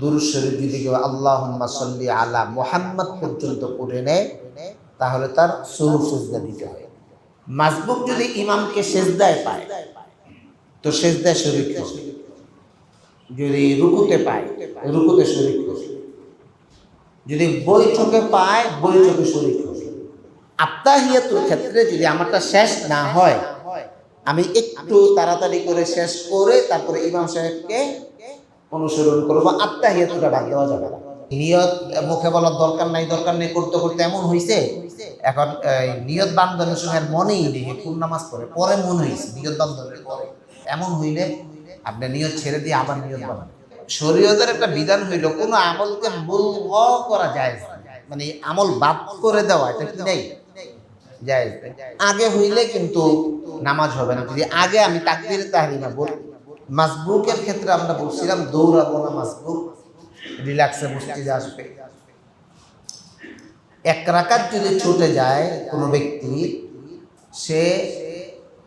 যদি আল্লাহ আলা মোহাম্মদ পর্যন্ত পড়ে নেয়, তাহলে তার সরু দিতে হয়। মাসবুক যদি ইমামকে সেজদায় পায়, তো সেজদায় শরীর যদি রুকুতে পায়, রুকুতে যদি বৈঠকে পায়, বৈঠকে আত্মাহিয়াতুর ক্ষেত্রে যদি আমারটা শেষ না হয়, আমি একটু তাড়াতাড়ি করে শেষ করে তারপরে ইমাম সাহেবকে অনুসরণ করব আত্মাহিয়াতুটা বাদ দেওয়া যাবে না। নিয়ত মুখে বলার দরকার নাই, দরকার নেই, করতে করতে এমন হয়েছে এখন নিয়ত বান্ধবের সময় মনেই নেই কোন নামাজ পড়ে, পরে মনে হয়েছে নিয়ত বান্ধবের পরে। এমন হইলে আপনি নিয়ত ছেড়ে দিয়ে আবার নিয়ত বানান। শরীয়তের একটা বিধান হইল, কোনো আমলকে মূল করা যায় মানে আমল বাদ করে দেওয়া, এটা কি নেই? নেই। আগে হইলে কিন্তু নামাজ হবে না। যদি আগে আমি তাকবির তাহরিমা বল মাসবুকের ক্ষেত্রে আমরা বলছিলাম দৌড়াবো না, মাসবুক। রিল্যাক্সে মসজিদে আসবে। এক রাকাত যদি ছুটে যায় কোনো ব্যক্তি, সে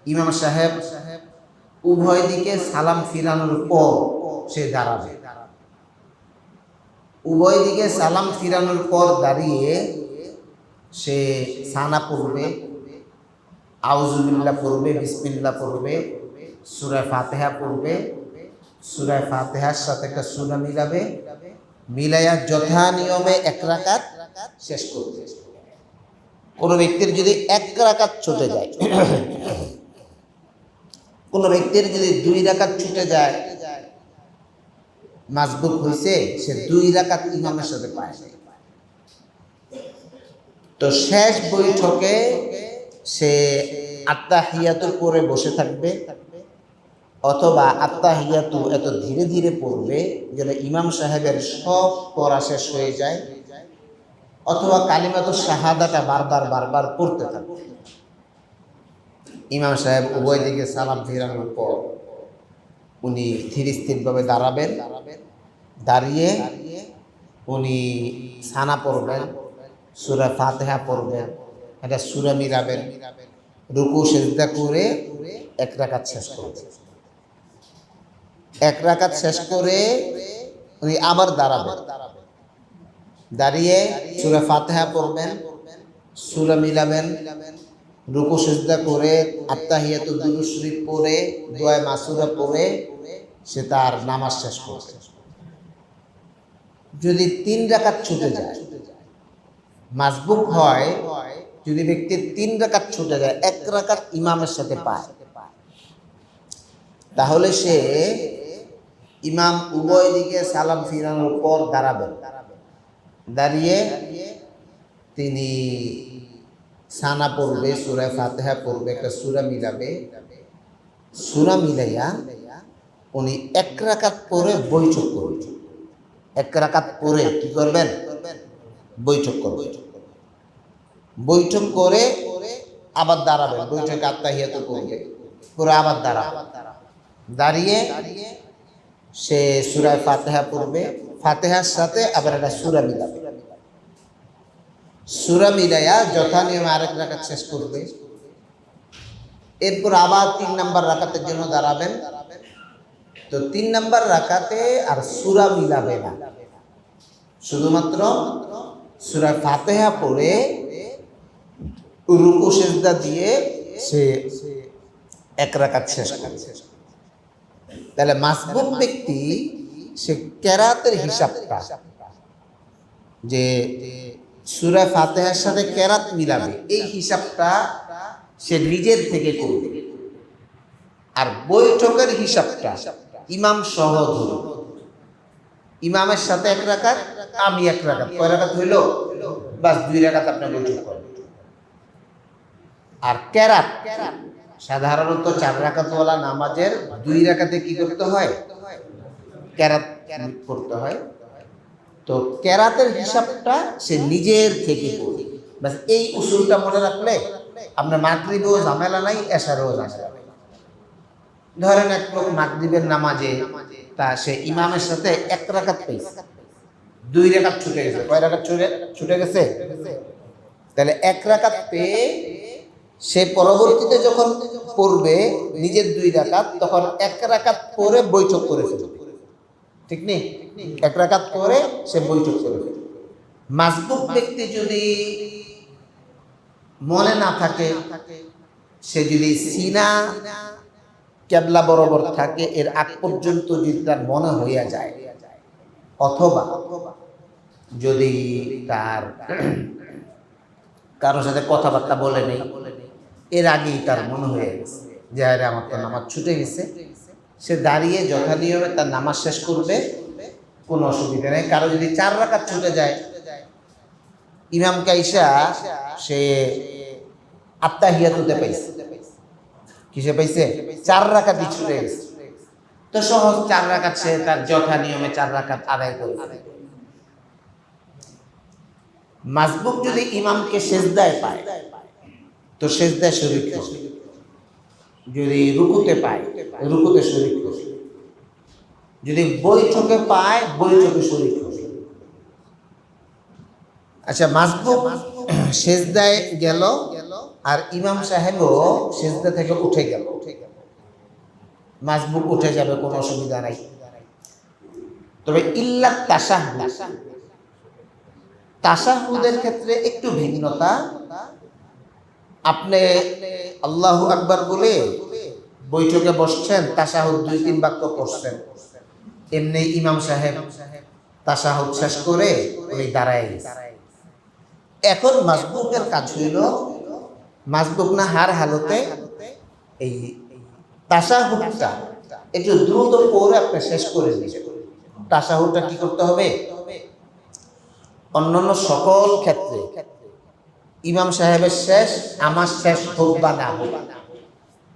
ইমাম সাহেব উভয় দিকে সালাম ফিরানোর পর সে দাঁড়াবে। উভয় দিকে সালাম ফিরানোর পর দাঁড়িয়ে সে সানা পড়বে আউজুবিল্লা পড়বে বিসমিল্লা পড়বে সুরায় ফাতেহা পড়বে। সুরায় ফাতেহার সাথে একটা সুরা মিলাবে। মিলাইয়া যথা নিয়মে এক রাকাত শেষ করবে। কোনো ব্যক্তির যদি এক রাকাত ছুটে যায়, কোনো ব্যক্তির যদি দুই রাকাত ছুটে যায় মাসবুক হয়েছে সে দুই রাকাত ইমামের সাথে পায় তো শেষ বৈঠকে সে আত্মাহিয়াতুর পরে বসে থাকবে। অথবা আত্মাহিয়াতু এত ধীরে ধীরে পড়বে যেন ইমাম সাহেবের সব পড়া শেষ হয়ে যায়, অথবা কালিমাত শাহাদাটা বারবার বারবার পড়তে থাকবে ইমাম সাহেব উভয় দিকে সালাম ফিরানোর পর উনি ধীর স্থিরভাবে দাঁড়াবেন, দাঁড়িয়ে উনি সানা পড়বেন, সুরা ফাতেহা পড়বেন এটা সুরা মিলাবেন, রুকু, সেজদা করে এক রাকাত শেষ করবেন। এক রাকাত শেষ করে উনি আবার দাঁড়াবেন দাঁড়িয়ে সুরা ফাতেহা পড়বেন, সুরা মিলাবেন, রুকু সেজদা করে আত্মাহিয়াতু দুরূদ শরীফ পড়ে, দোয়া মাসুরা পড়ে, সে তার নামাজ শেষ করবে। যদি তিন রাকাত ছুটে যায়, মাসবুক হয়, যদি ব্যক্তির তিন রাকাত ছুটে যায়, এক রাকাত ইমামের সাথে পায়, তাহলে সে ইমাম উভয় দিকে সালাম ফিরানোর পর দাঁড়াবেন। দাঁড়িয়ে তিনি সানা পড়বে, সুরা ফাতেহা পড়বে, একটা সুরা মিলাবে। সুরা মিলাইয়া উনি এক রাকাত পরে বৈঠক করবেন এক রাকাত পরে কি করবেন? বৈঠক করবেন বৈঠক করে আবার দাঁড়াবেন। বৈঠক আত্মাহিয়াত করবে। করে আবার দাঁড়াবে। দাঁড়িয়ে সে সুরায় ফাতেহা পড়বে। ফাতেহার সাথে আবার একটা সুরা মিলাবে। সুরা মিলাইয়া যথা নিয়মে আরেক রাকাত শেষ করবে। এরপর আবার তিন নাম্বার রাখাতের জন্য দাঁড়াবেন। তো তিন নাম্বার রাখাতে আর সুরা মিলাবে না। শুধুমাত্র সুরা ফাতেহা পড়ে রুকু সেজদা দিয়ে সে এক রাকাত শেষ করে তাহলে মাসবুক ব্যক্তি সে কেরাতের হিসাবটা, যে সুরা ফাতেহার সাথে কেরাত মিলাবে, এই হিসাবটা সে নিজের থেকে করবে। আর বৈঠকের হিসাবটা ইমাম সহ ধরবে। ইমামের সাথে এক রাকাত, আমি এক রাকাত। কয় রাকাত হইল? বাস দুই রাকাত আপনি বৈঠক করেন। আর কেরাত সাধারণত চার রাকাতওয়ালা নামাজের দুই রাকাতে কি করতে হয়? ক্যারাত করতে হয়। তো ক্যারাতের হিসাবটা সে নিজের থেকে ব্যাস, এই উসুলটা মনে রাখলে আপনার মাগরিবেও ঝামেলা নাই এশারেও ঝামেলা ধরেন এক লোক মাগরিবের নামাজে তা সে ইমামের সাথে এক রাকাত পেয়েছে। দুই রাকাত ছুটে গেছে। কয় রাকাত ছুটে ছুটে গেছে? তাহলে এক রাকাত পেয়ে সে পরবর্তীতে যখন পড়বে নিজের দুই রাকাত, তখন এক রাকাত পরে বৈঠক করে ফেলবে। ঠিক নেই? এক রাকাত করে সে বৈঠক করে ফেলবে। মাসবুক ব্যক্তি যদি মনে না থাকে, সে যদি সিনা কেবলা বরাবর থাকে, এর আগ পর্যন্ত যদি তার মনে হইয়া যায়, অথবা যদি তার কারোর সাথে কথাবার্তা বলে নেই এর আগেই তার মনে হয়ে গেছে যে, আরে, আমার তো নামাজ ছুটে গেছে। সে দাঁড়িয়ে যথানিয়মে তার নামাজ শেষ করবে, কোনো অসুবিধা নেই। কারও যদি চার রাকাত ছুটে যায় ইমাম কাইসা সে আত্মাহিয়াতুতে পাইছে। কিসে পাইছে? চার রাকাত ছুটে গেছে। তো সহজ চার রাকাত সে তার যথা নিয়মে চার রাকাত আদায় করবে মাসবুক যদি ইমামকে সেজদায় পায় তো সেজদায় শরীর যদি রুকুতে পায়, রুকুতে শরীর যদি বৈঠকে পায়, বৈঠকে শরীর আচ্ছা মাসবুক সেজদায় গেল আর ইমাম সাহেবও সেজদা থেকে উঠে গেল। মাসবুক উঠে যাবে, কোনো অসুবিধা নাই। তবে ইল্লা তাসাহুদ তাসাহুদের ক্ষেত্রে একটু ভিন্নতা। আপনি আল্লাহ আকবার বলে বৈঠকে বসছেন, তাসাহুদ দুই, তিন বাক্য পড়ছেন। এমনি ইমাম সাহেব তাসাহুদ শেষ করে উনি দাঁড়ায় এখন মাসবুকের কাজ হইল, মাসবুক না হার হালতে এই তাসাহুদটা একটু দ্রুত পড়ে আপনি শেষ করে দিবেন। তাসাহুদটা কি করতে হবে? অন্যান্য সকল ক্ষেত্রে ইমাম সাহেবের শেষ, আমার শেষ হোক বা না হোক,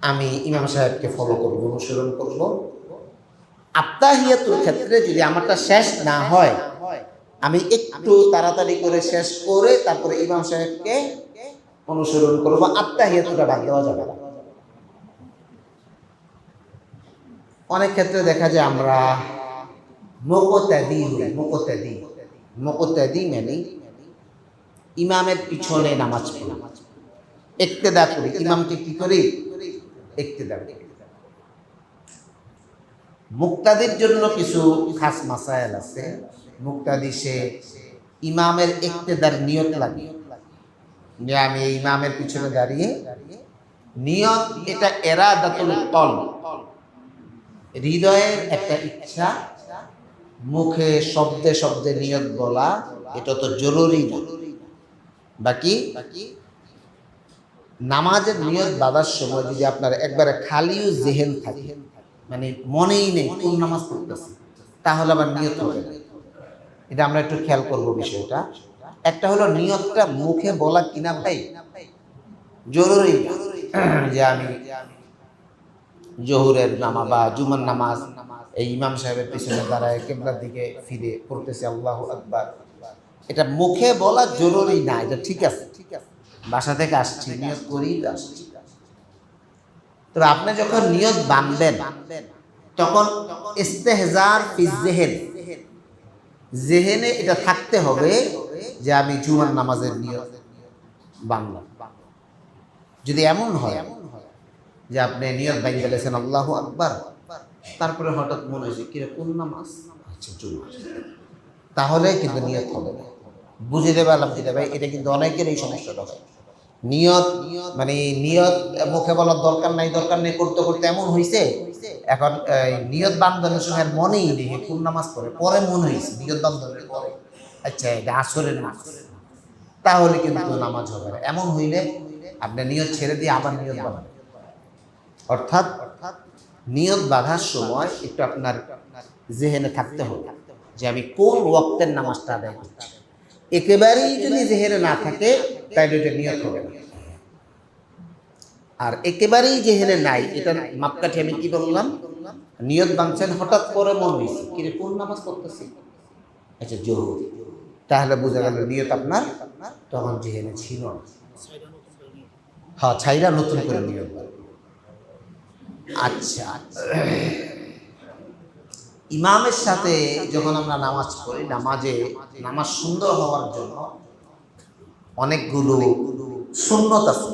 আমি ইমাম সাহেবকে ফলো করব, অনুসরণ করব। আত্মাহিয়াতুর ক্ষেত্রে যদি আমারটা শেষ না হয়, আমি একটু তাড়াতাড়ি করে শেষ করে তারপরে ইমাম সাহেবকে অনুসরণ করব, আত্মাহিয়াতুটা বাদ দেওয়া যাবে না। অনেক ক্ষেত্রে দেখা যায় আমরা মোকতাদি হই মোকতাদি মোকতাদি মানে ইমামের পিছনে নামাজ পড়ি। একতেদা করি। ইমামকে কি করি? একতেদা করি। মুক্তাদির জন্য কিছু খাস মাসায়েল আছে। মুক্তাদি সে ইমামের একতেদার নিয়ত লাগে। আমি ইমামের পিছনে দাঁড়িয়ে নিয়ত, এটা এরাদাতুল কল হৃদয়ের একটা ইচ্ছা, মুখে শব্দে শব্দে নিয়ত বলা, এটা তো জরুরি না। বাকি নামাজের নিয়ত বাঁধার সময় যদি আপনার একবারে খালিও জেহেন থাকে মানে মনেই নেই কোন নামাজ পড়তেছে, তাহলে আবার নিয়ত হবে এটা আমরা একটু খেয়াল করব বিষয়টা। একটা হলো নিয়তটা মুখে বলা কিনা ভাই? জরুরি যে আমি জহুরের নামা বা জুমার নামাজ এই ইমাম সাহেবের পিছনে দাঁড়ায়, কেবলার দিকে ফিরে পড়তেছে, আল্লাহ আকবার। এটা মুখে বলা জরুরি না, এটা ঠিক আছে। ঠিক আছে বাসা থেকে আসছি নিয়ত করেই তো আসছি তবে আপনি যখন নিয়ত বাঁধবেন তখন ইস্তেহজার জেহেন। জেহেনে এটা থাকতে হবে যে আমি জুমার নামাজের নিয়ত বাংলা যদি এমন হয় যে আপনি নিয়ত বাইরে গেলেছেন আল্লাহ আকবার, তারপরে হঠাৎ মনে হয়েছে, কিরে, কোন নামাজ? আচ্ছা জুমার। তাহলে কিন্তু নিয়ত হবে না। বুঝে দেবে আলহামদুলিল্লাহ ভাই, এটা কিন্তু অনেকের এই সমস্যাটা হয়। নিয়ত মানে নিয়ত মুখে বলার দরকার নাই, দরকার নেই, করতে করতে এমন হয়েছে এখন নিয়ত বান্ধবের সময় মনেই নেই কোন নামাজ পড়ে। পরে মনে হয়েছে নিয়ত বান্ধবের পরে। আচ্ছা এটা আসরের নামাজ। তাহলে কিন্তু নামাজ হবে না। এমন হইলে আপনি নিয়ত ছেড়ে দিয়ে আবার নিয়ত বাঁধবেন অর্থাৎ নিয়ত বাঁধার সময় একটু আপনার জেহেনে থাকতে হবে যে আমি কোন ওয়াক্তের নামাজটা আদায় করছি। একেবারেই যদি জেহেনে না থাকে তাইলে এটা নিয়ত হবে না। আর একেবারেই জেহেনে নাই এটা মাপকাঠি আমি কি বললাম? নিয়ত বাঁধছেন, হঠাৎ করে মন হয়েছে কিরে কোন নামাজ পড়তেছি? আচ্ছা জহুর। তাহলে বোঝা গেল নিয়ত আপনার, তখন জেহেনে ছিল হ্যাঁ ছাইরা নতুন করে নিয়ত বাঁধবে। আচ্ছা। ইমামের সাথে যখন আমরা নামাজ পড়ি, নামাজে নামাজ সুন্দর হওয়ার জন্য অনেকগুলো শূন্যত আছে।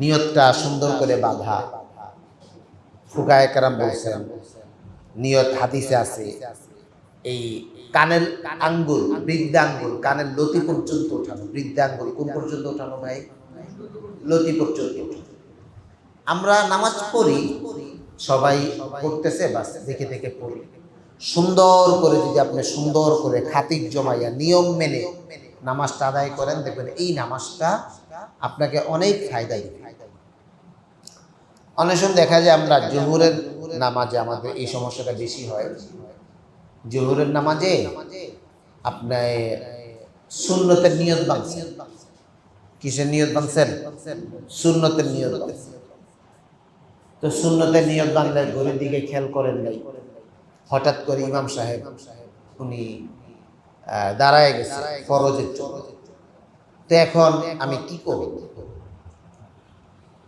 নিয়তটা সুন্দর করে বাধা। ফুকায় কারাম বলছেন নিয়ত হাদিসে আছে। এই কানের আঙ্গুল, বৃদ্ধাঙ্গুল, কানের লতি পর্যন্ত ওঠানো। বৃদ্ধাঙ্গুল কোন পর্যন্ত ওঠানো ভাই? লতি পর্যন্ত। আমরা নামাজ পড়ি সবাই পড়তেছে, বাস দেখে দেখে পড়ি। সুন্দর করে যদি আপনি সুন্দর করে খাতিক জমাইয়া, নিয়ম মেনে নামাজটা আদায় করেন, দেখবেন এই নামাজটা আপনাকে অনেক ফায়দা দিবে। অনেক সময় দেখা যায় আমরা জহুরের নামাজে আমাদের এই সমস্যাটা বেশি হয়। জহুরের নামাজে আপনার সুন্নতের নিয়ত বাংছেন কিসের নিয়ত বাংছেন সুন্নতের নিয়ত বাংছেন তো সুন্নতের নিয়ত বাংলে ঘড়ির দিকে খেয়াল করেন নাই। হঠাৎ করে ইমাম সাহেব, উনি দাঁড়ায় গেছে ফরজের তো এখন আমি কি করব?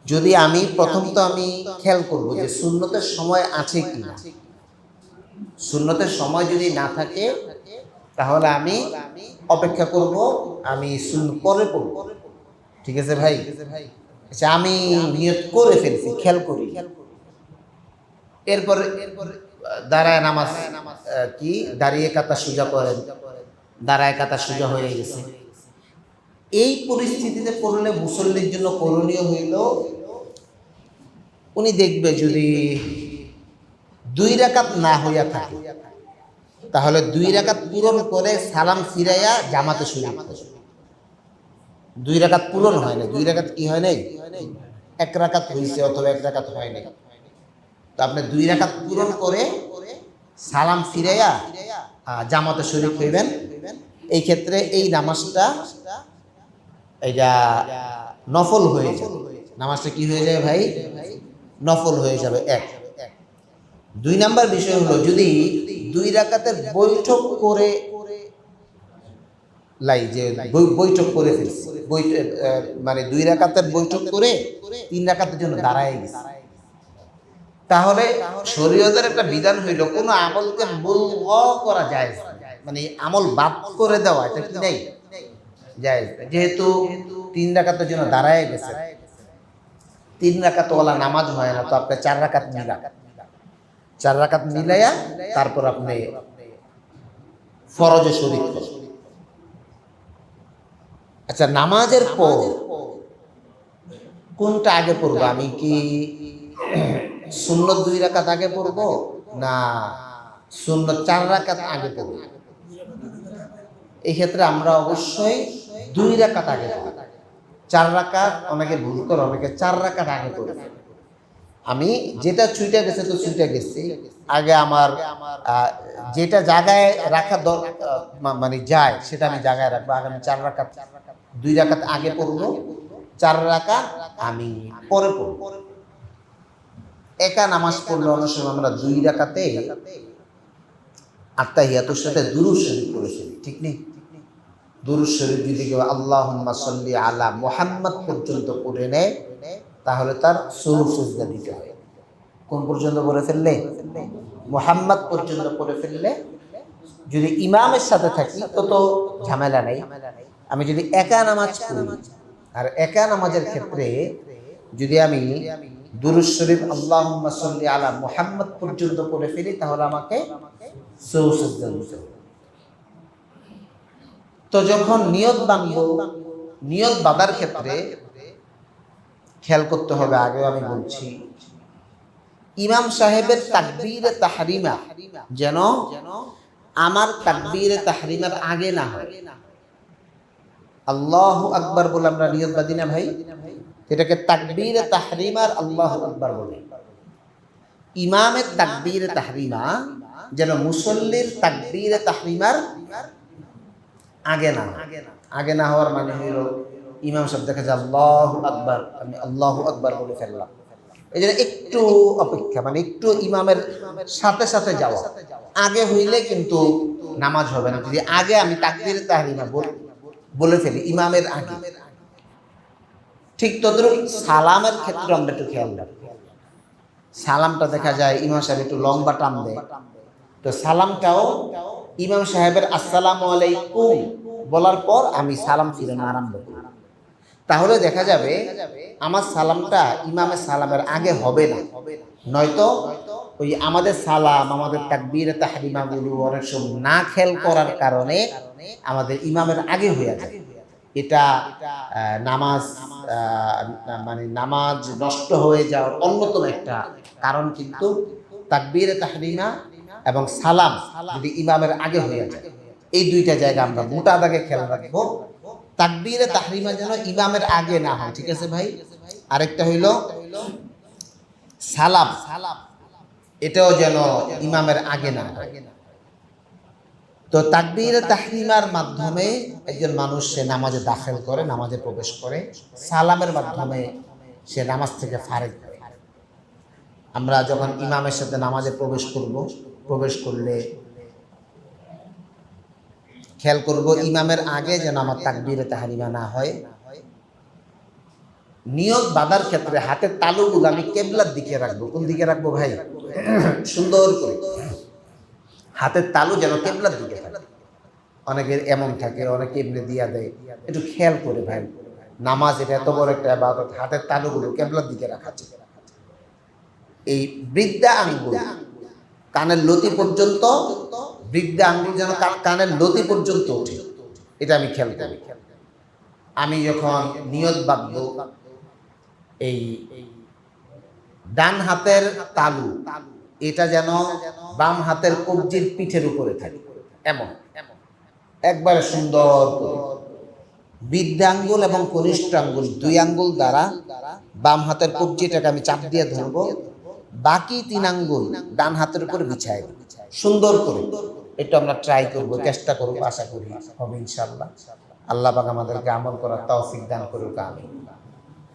যদি আমি, প্রথম তো আমি খেয়াল করব যে সুন্নতের সময় আছে কি না সুন্নতের সময় যদি না থাকে, তাহলে আমি অপেক্ষা করব, আমি শূন্য পরে পড়ব। ঠিক আছে ভাই? আচ্ছা আমি নিয়ত করে ফেলছি, খেয়াল করি। এরপরে এরপরে দাঁড়ায় নামাজ কি? দাঁড়িয়ে কাতা সোজা করেন। দাঁড়ায় কাতা সোজা হয়ে গেছে। এই পরিস্থিতিতে পড়লে মুসল্লির জন্য করণীয় হইল, উনি দেখবে যদি দুই রাকাত না হইয়া থাকে, তাহলে দুই রাকাত পূরণ করে সালাম ফিরাইয়া জামাতে শুরু দুই রাকাত পূরণ হয় না দুই রাকাত কি হয় নাই? এক রাকাত হয়েছে অথবা এক রাকাত হয় নাই। তো আপনি দুই রাকাত পূরণ করে সালাম ফিরাইয়া জামাতে শরীফ হইবেন। এই ক্ষেত্রে এই নামাজটা এটা নফল হয়ে যাবে। নামাজটা কি হয়ে যায় ভাই? নফল হয়ে যাবে, এক। দুই নাম্বার বিষয় হলো, যদি দুই রাকাতের বৈঠক করে লাই যে বৈঠক করে ফেলছি। মানে দুই রাকাতের বৈঠক করে তিন রাকাতের জন্য দাঁড়ায় গেছে। তাহলে শরীয়তের একটা বিধান হইল, কোনো আমলকে মুলগ করা যায় মানে আমল বাদ করে দেওয়া, এটা কি নেই? যায় যেহেতু তিন রাকাতের জন্য দাঁড়ায় গেছে। তিন রাকাত ওয়ালা নামাজ হয় না, তো আপনি চার রাকাত মিলা চার রাকাত মিলাইয়া তারপর আপনি ফরজে শরীর করেন। আচ্ছা নামাজের পর কোনটা আগে পড়ব? আমি কি সুন্নত দুই রাকাত আগে পড়ব? না সুন্নত চার রাকাত আগে পড়ব। এই ক্ষেত্রে আমরা অবশ্যই দুই রাকাত আগে পড়ব। চার রাকাত অনেকে ভুল করে অনেকে চার রাকাত আগে পড়বে আমি যেটা ছুটে গেছে তো ছুটে গেছি। আগে আমার যেটা জায়গায় রাখা দরকার মানে যায় সেটা আমি জায়গায় রাখব। আগে আমি চার রাকাত দুই রাকাত আগে পড়ব, চার রাকাত আমি পরে পড়ব। একা নামাজ পড়লে অনেক সময় আমরা দুই রাকাতে আত্মাহিয়াতুর সাথে দুরুদ শরীফ ফেলি, ঠিক নেই? দুরুদ শরীফ যদি কেউ আল্লাহ সাল্লি আলা মোহাম্মদ পর্যন্ত পড়ে নেয়, তাহলে তার সুরুফ সুজদা দিতে হয়। কোন পর্যন্ত পড়ে ফেললে? মোহাম্মদ পর্যন্ত পড়ে ফেললে যদি ইমামের সাথে থাকি, তো তো ঝামেলা নেই। আমি যদি একা নামাজ পড়ি, আর একা নামাজের ক্ষেত্রে যদি আমি দুরুদ শরীফ আল্লাহ সাল্লি আলা মোহাম্মদ পর্যন্ত পড়ে ফেলি, তাহলে আমাকে তো যখন নিয়ত বাঁধব, নিয়ত বাঁধার ক্ষেত্রে খেয়াল করতে হবে আগে আমি বলছি, ইমাম সাহেবের তাকবীরে তাহরিমা যেন আমার তাকবীরে তাহরিমার আগে না হয়। আল্লাহ আকবার বলে আমরা নিয়ত বাঁধি না ভাই? এটাকে তাকবীরে তাহরিমার আল্লাহ আকবার বলে। ইমামের তাকবীরে তাহরিমা যেন মুসল্লির তাকবীরে তাহরিমার আগে না আগে না হওয়ার মানে হইল ইমাম সাহেব দেখা যায় আল্লাহ আকবার, আমি আল্লাহ আকবার বলে ফেললাম। এই জন্য একটু অপেক্ষা মানে একটু ইমামের সাথে সাথে যাওয়া। আগে হইলে কিন্তু নামাজ হবে না। যদি আগে আমি তাকবীরে তাহরিমা বল- বলে ফেলি, ইমামের আগে। ঠিক তদ্রুপ সালামের ক্ষেত্রে আমরা একটু খেয়াল রাখব সালামটা দেখা যায়, ইমাম সাহেব একটু লম্বা টান দেয়। তো সালামটাও ইমাম সাহেবের আসসালামু আলাইকুম বলার পর আমি সালাম ফিরানো আরম্ভ করি। তাহলে দেখা যাবে, আমার সালামটা ইমামের সালামের আগে হবে না। নয়তো ওই আমাদের সালাম, আমাদের তাকবীর তাহরিমাগুলো অনেক সময় না খেল করার কারণে আমাদের ইমামের আগে হয়ে যায়। এটা নামাজ মানে নামাজ নষ্ট হয়ে যাওয়ার অন্যতম একটা কারণ কিন্তু তাকবীর তাহরিমা এবং সালাম যদি ইমামের আগে হয়ে যায়। এই দুইটা জায়গা আমরা মোটা দাগে খেয়াল রাখব। তাকবীরে তাহরিমা যেন ইমামের আগে না হয় ঠিক আছে ভাই? আরেকটা হইল সালাম সালাম। এটাও যেন ইমামের আগে না হয়। তো তাকবীরে তাহরিমার মাধ্যমে একজন মানুষ সে নামাজে দাখিল করে, নামাজে প্রবেশ করে, সালামের মাধ্যমে সে নামাজ থেকে ফারেক হয় আমরা যখন ইমামের সাথে নামাজে প্রবেশ করব, প্রবেশ করলে খেয়াল করব ইমামের আগে যেন আমার তাকবীরে তাহারিমা না হয়। নিয়ত বাঁধার ক্ষেত্রে হাতের তালুগুলো আমি কেবলার দিকে রাখব। কোন দিকে রাখব ভাই? সুন্দর করে। হাতের তালু যেন কেবলার দিকে থাকে। অনেকের এমন থাকে, অনেকে এমনি দিয়া দেয়। একটু খেয়াল করে ভাই, নামাজ এটা এত বড় একটা আবাদত, হাতের তালুগুলো কেবলার দিকে রাখা এই বৃদ্ধা আঙ্গুল, কানের লতি পর্যন্ত, বৃদ্ধা আঙ্গুল যেন কানের লতি পর্যন্ত ওঠে, এটা আমি খেয়াল করি। আমি যখন নিয়ত বাঁধব, এই ডান হাতের তালু এটা যেন বাম হাতের কবজির পিঠের উপরে থাকে। এমন। একবারে সুন্দর করে। বৃদ্ধা আঙ্গুল এবং কনিষ্ঠ আঙ্গুল দুই আঙ্গুল দ্বারা বাম হাতের কবজিটাকে আমি চাপ দিয়ে ধরবো। বাকি তিন আঙ্গুল ডান হাতের উপরে দেব। সুন্দর করে। এটা আমরা ট্রাই করব, চেষ্টা করব, আশা করি হবে ইনশাল্লাহ আল্লাহ পাক আমাদেরকে আমল করার তৌফিক দান করুক আমি